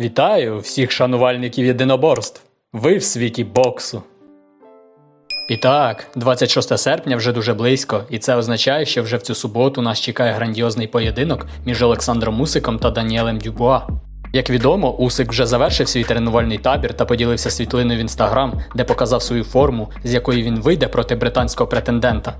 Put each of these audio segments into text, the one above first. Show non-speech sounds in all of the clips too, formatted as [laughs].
Вітаю всіх шанувальників єдиноборств. Ви в світі боксу. І так, 26 серпня вже дуже близько, і це означає, що вже в цю суботу нас чекає грандіозний поєдинок між Олександром Мусиком та Даніелем Дюбуа. Як відомо, Усик вже завершив свій тренувальний табір та поділився світлиною в інстаграм, де показав свою форму, з якої він вийде проти британського претендента.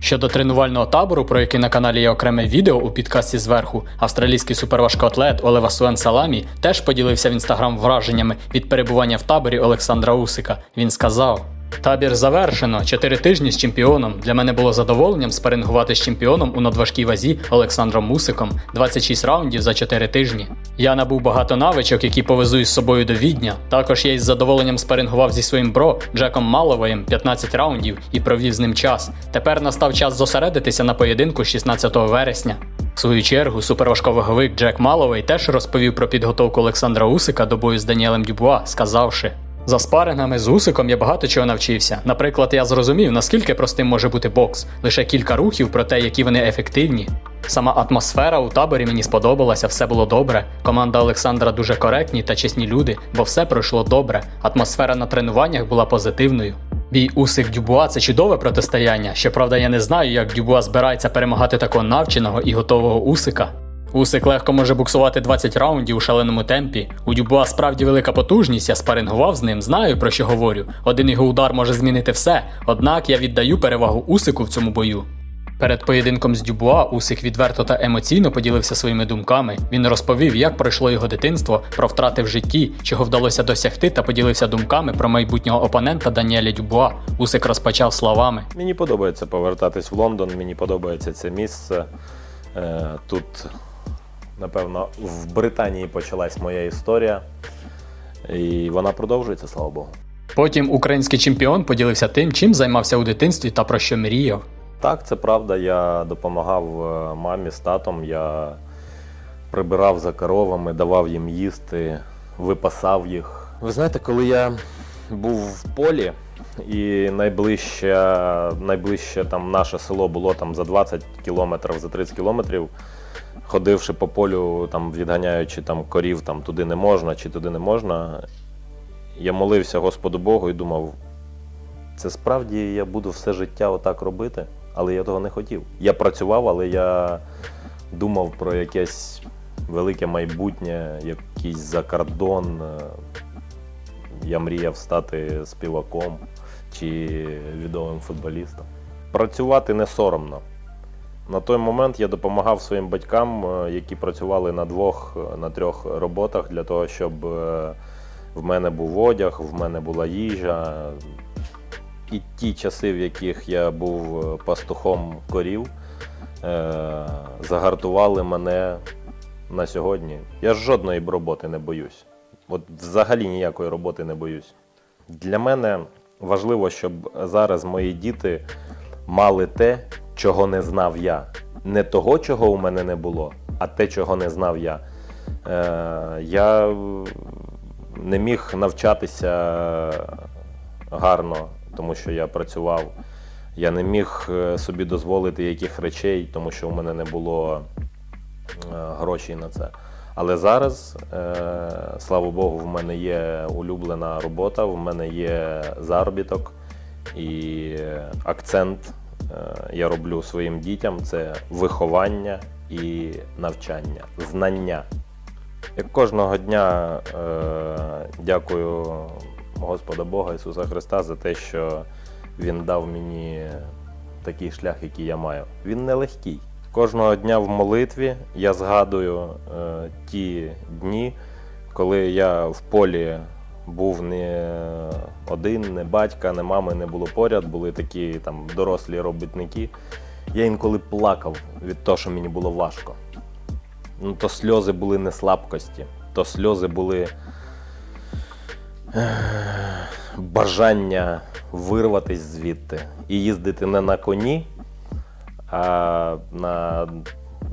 Щодо тренувального табору, про який на каналі є окреме відео у підкасті зверху, австралійський суперважкоатлет Олева Суен Саламі теж поділився в інстаграм враженнями від перебування в таборі Олександра Усика. Він сказав: Табір завершено. Чотири тижні з чемпіоном. Для мене було задоволенням спарингувати з чемпіоном у надважкій вазі Олександром Мусиком 26 раундів за 4 тижні. Я набув багато навичок, які повезу із собою до відня. Також я із задоволенням спарингував зі своїм бро Джеком Маловоєм 15 раундів і провів з ним час. Тепер настав час зосередитися на поєдинку 16 вересня. В свою чергу суперважковаговик Джек Маловий теж розповів про підготовку Олександра Усика до бою з Даніелем Дюбуа, сказавши. За спарингами з Усиком я багато чого навчився. Наприклад, я зрозумів, наскільки простим може бути бокс, лише кілька рухів про те, які вони ефективні. Сама атмосфера у таборі мені сподобалася, все було добре. Команда Олександра дуже коректні та чесні люди, бо все пройшло добре. Атмосфера на тренуваннях була позитивною. Бій Усик Дюбуа це чудове протистояння. Щоправда, я не знаю, як Дюбуа збирається перемагати такого навченого і готового Усика. Усик легко може буксувати 20 раундів у шаленому темпі. У Дюбуа справді велика потужність, я спарингував з ним, знаю про що говорю. Один його удар може змінити все, однак я віддаю перевагу Усику в цьому бою. Перед поєдинком з Дюбуа Усик відверто та емоційно поділився своїми думками. Він розповів, як пройшло його дитинство, про втрати в житті, чого вдалося досягти, та поділився думками про майбутнього опонента Даніеля Дюбуа. Усик розпочав словами. Мені подобається повертатись в Лондон, мені подобається це місце. Е, Тут, напевно, в Британії почалась моя історія, і вона продовжується, слава Богу. Потім український чемпіон поділився тим, чим займався у дитинстві та про що мріяв. Так, це правда. Я допомагав е, мамі з татом. Я прибирав за коровами, давав їм їсти, випасав їх. Ви знаєте, коли я був в полі, і найближче, найближче там наше село було там за 20 кілометрів, за 30 кілометрів, ходивши по полю, там відганяючи там корів, там туди не можна чи туди не можна. Я молився Господу Богу і думав, це справді я буду все життя отак робити, але я того не хотів. Я працював, але я думав про якесь велике майбутнє, якийсь закордон. Я мріяв стати співаком чи відомим футболістом. Працювати не соромно. На той момент я допомагав своїм батькам, е, які працювали на двох, е, на трьох роботах для того, щоб е, в мене був одяг, в мене була їжа, і ті часи, в яких я був пастухом корів, загартували мене на сьогодні. Я жодної роботи не боюсь. От взагалі ніякої роботи не боюсь. Для мене важливо, щоб зараз мої діти мали те, чого не знав я. Не того, чого у мене не було, а те, чого не знав я. Е, я не міг навчатися гарно, тому що я працював. Я не міг е, собі дозволити яких речей, тому що у мене не було е, грошей на це. Але зараз, е, слава Богу, в мене є улюблена робота, в мене є заробіток і акцент е, я роблю своїм дітям це виховання і навчання, знання. Я кожного дня е, дякую Господа Бога Ісуса Христа за те, що Він дав мені такий шлях, який я маю. Він нелегкий. Кожного дня в молитві я згадую е, ті дні, коли я в полі був не один, не батька, не мами не було поряд, були такі там дорослі робітники. Я інколи плакав від того, що мені було важко. Ну, то сльози були не слабкості, то сльози були бажання вирватися звідти і їздити не на коні, а на,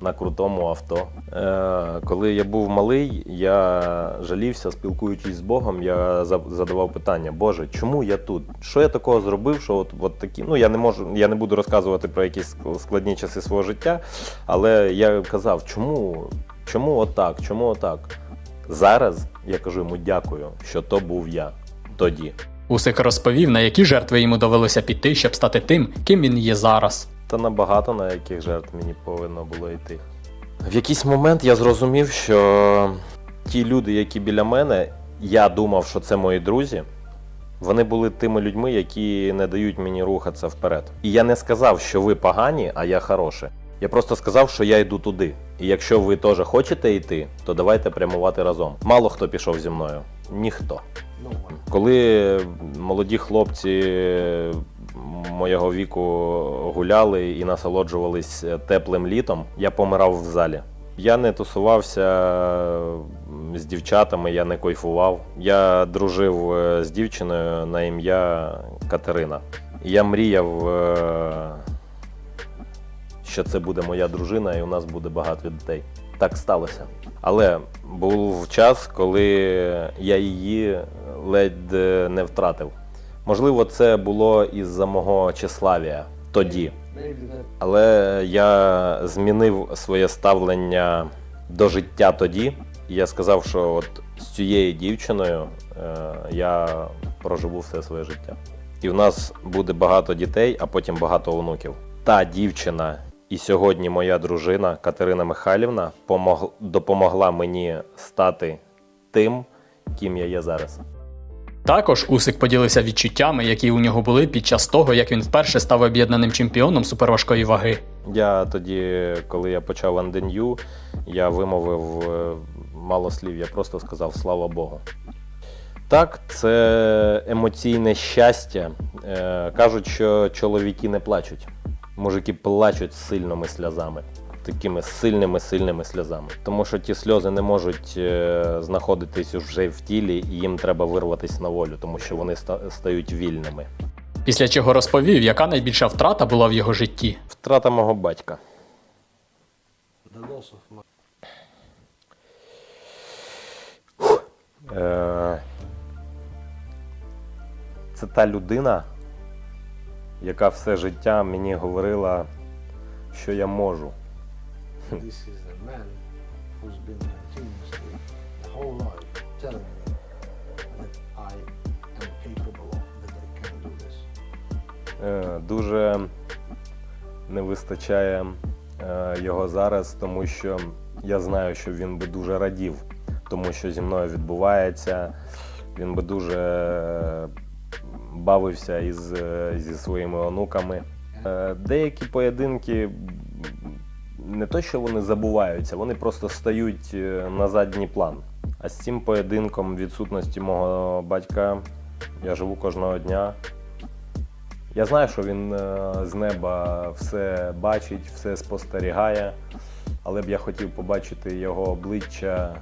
на крутому авто. Е, коли я був малий, я жалівся, спілкуючись з Богом, я задавав питання: Боже, чому я тут? Що я такого зробив? Що от, от такі? Ну я не можу, я не буду розказувати про якісь складні часи свого життя, але я казав, чому, чому отак, чому отак? Зараз я кажу йому дякую, що то був я тоді. Усик розповів, на які жертви йому довелося піти, щоб стати тим, ким він є зараз. Та набагато на яких жертв мені повинно було йти. В якийсь момент я зрозумів, що ті люди, які біля мене, я думав, що це мої друзі. Вони були тими людьми, які не дають мені рухатися вперед. І я не сказав, що ви погані, а я хороший. Я просто сказав, що я йду туди. І якщо ви теж хочете йти, то давайте прямувати разом. Мало хто пішов зі мною. Ніхто. Коли молоді хлопці моєго віку гуляли і насолоджувались теплим літом, я помирав в залі. Я не тусувався з дівчатами, я не кайфував. Я дружив е, з дівчиною на ім'я Катерина. Я мріяв, е, що це буде моя дружина, і у нас буде багато дітей. Так сталося. Але був час, коли я її ледь е, не втратив. Можливо, це було із-за мого тщеславія тоді. Але я змінив своє ставлення до життя тоді. Я сказав, що от з цією дівчиною е, я проживу все своє життя. І в нас буде багато дітей, а потім багато онуків. Та дівчина і сьогодні моя дружина Катерина Михайлівна допомогла мені стати тим, ким я є зараз. Також Усик поділився відчуттями, які у нього були під час того, як він вперше став об'єднаним чемпіоном суперважкої ваги. Я тоді, коли я почав анденью, я вимовив е, мало слів, я просто сказав слава Богу. Так, це емоційне щастя. Е, Кажуть, що чоловіки не плачуть. Мужики плачуть сильними сльозами, такими сильними, сильними сльозами. Тому що ті сльози не можуть е, знаходитись вже в тілі, і їм треба вирватися на волю, тому що вони ста- стають вільними. Після чого розповів, яка найбільша втрата була в його житті. Втрата мого батька. Е, Це та людина, яка все життя мені говорила, що я можу. [laughs] This is the man who's been continuously the whole life telling me that I am capable of, that I can do this. Е, Дуже не вистачає е, його зараз, тому що я знаю, що він би дуже радів, тому що зі мною відбувається. Він би дуже е, бавився із, зі своїми онуками. Деякі поєдинки не то, що вони забуваються, вони просто стають е, на задній план. А з цим поєдинком відсутності мого батька я живу кожного дня. Я знаю, що він е, з неба все бачить, все спостерігає, але б я хотів побачити його обличчя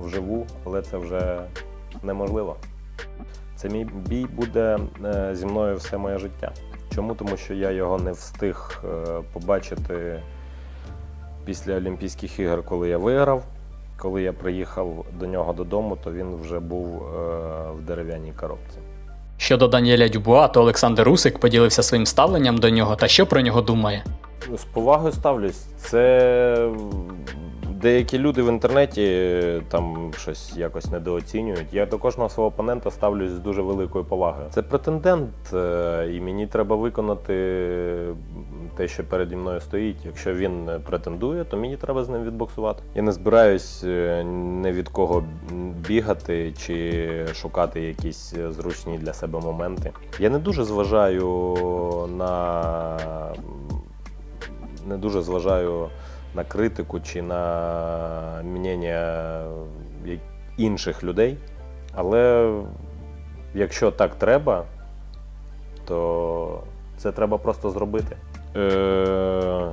вживу, але це вже неможливо. Це мій бій буде е, зі мною все моє життя. Чому? Тому що я його не встиг побачити після Олімпійських ігор, коли я виграв. Коли я приїхав до нього додому, то він вже був е, в дерев'яній коробці. Щодо Даніеля Дюбуа, то Олександр Русик поділився своїм ставленням до нього та що про нього думає. З повагою ставлюсь. Це деякі люди в інтернеті там щось якось недооцінюють. Я до кожного свого опонента ставлюсь з дуже великою повагою. Це претендент, е, і мені треба виконати те, що переді мною стоїть. Якщо він претендує, то мені треба з ним відбоксувати. Я не збираюсь е, не від кого бігати чи шукати якісь зручні для себе моменти. Я не дуже зважаю на не дуже зважаю на критику чи на мнення інших людей. Але якщо так треба, то це треба просто зробити. Е,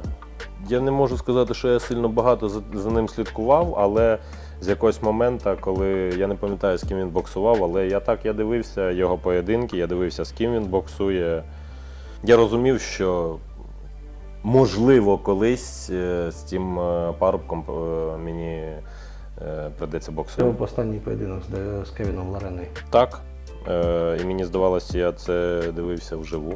я не можу сказати, що я сильно багато за, за ним слідкував, але з якогось моменту, коли я не пам'ятаю, з ким він боксував, але я так я дивився його поєдинки, я дивився, з ким він боксує. Я розумів, що можливо колись е, з цим е, парубком е, мені придеться прийдеться Це був останній поєдинок з, Кевіном Лареною. Так. І мені здавалося, я це дивився вживу.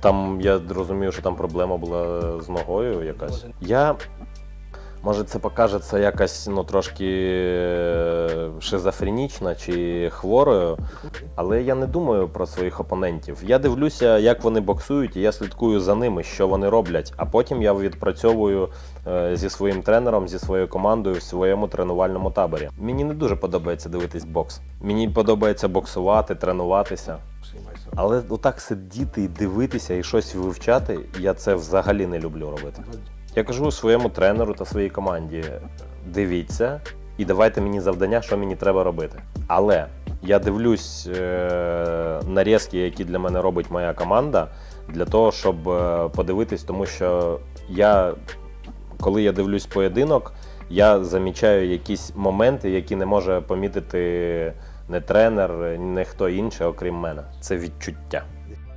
Там я розумію, що там проблема була з ногою якась. Я Може, це покажеться якось ну, трошки е, шизофренічно чи хворою, але я не думаю про своїх опонентів. Я дивлюся, як вони боксують, і я слідкую за ними, що вони роблять. А потім я відпрацьовую е, зі своїм тренером, зі своєю командою в своєму тренувальному таборі. Мені не дуже подобається дивитись бокс. Мені подобається боксувати, тренуватися. Але отак сидіти і дивитися і щось вивчати, я це взагалі не люблю робити. Я кажу своєму тренеру та своїй команді: дивіться і давайте мені завдання, що мені треба робити. Але я дивлюсь е- нарізки, які для мене робить моя команда, для того, щоб е, подивитись, тому що я, коли я дивлюсь поєдинок, я замічаю якісь моменти, які не може помітити не тренер, не хто інший, окрім мене. Це відчуття.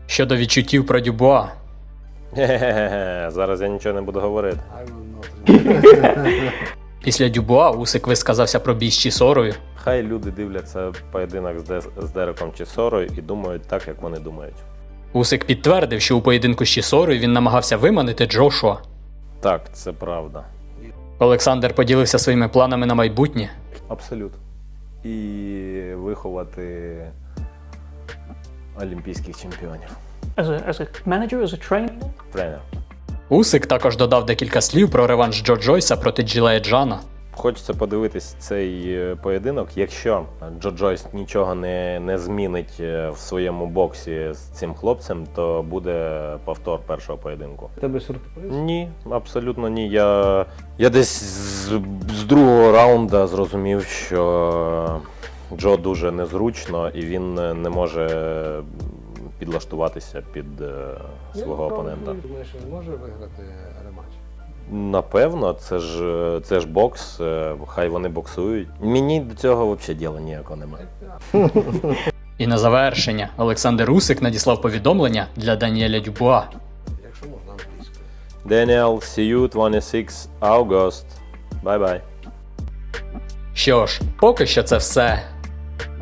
Щодо відчуттів про Дюбуа, Хе-хе-хе, [laughs] зараз я нічого не буду говорити. Після Дюбуа Усик висказався про бій з Чісорою. Хай люди дивляться поєдинок з, з Дереком чи Сорою і думають так, як вони думають. Усик підтвердив, що у поєдинку з Чісорою він намагався виманити Джошуа. Так, це правда. Олександр поділився своїми планами на майбутнє. Абсолютно. І виховати олімпійських чемпіонів. As a, as a manager, as a trainer? Тренер. Усик також додав декілька слів про реванш Джо Джойса проти Джилея Джана. Хочеться подивитись цей е, поєдинок. Якщо Джо Джойс нічого не, не змінить е, в своєму боксі з цим хлопцем, то буде повтор першого поєдинку. Тебе сюрприз? Ні, абсолютно ні. Я, я десь з, з другого раунда зрозумів, що Джо дуже незручно і він не не може підлаштуватися під е, свого опонента. Думаєш, він може виграти рематч? Напевно, це ж це ж бокс, е, хай вони боксують. Мені до цього взагалі діла ніякого немає. [laughs] І на завершення Олександр Усик надіслав повідомлення для Даніеля Дюбуа. Якщо можна англійською. Daniel, see you 26 August. Bye-bye. Що ж, поки що це все.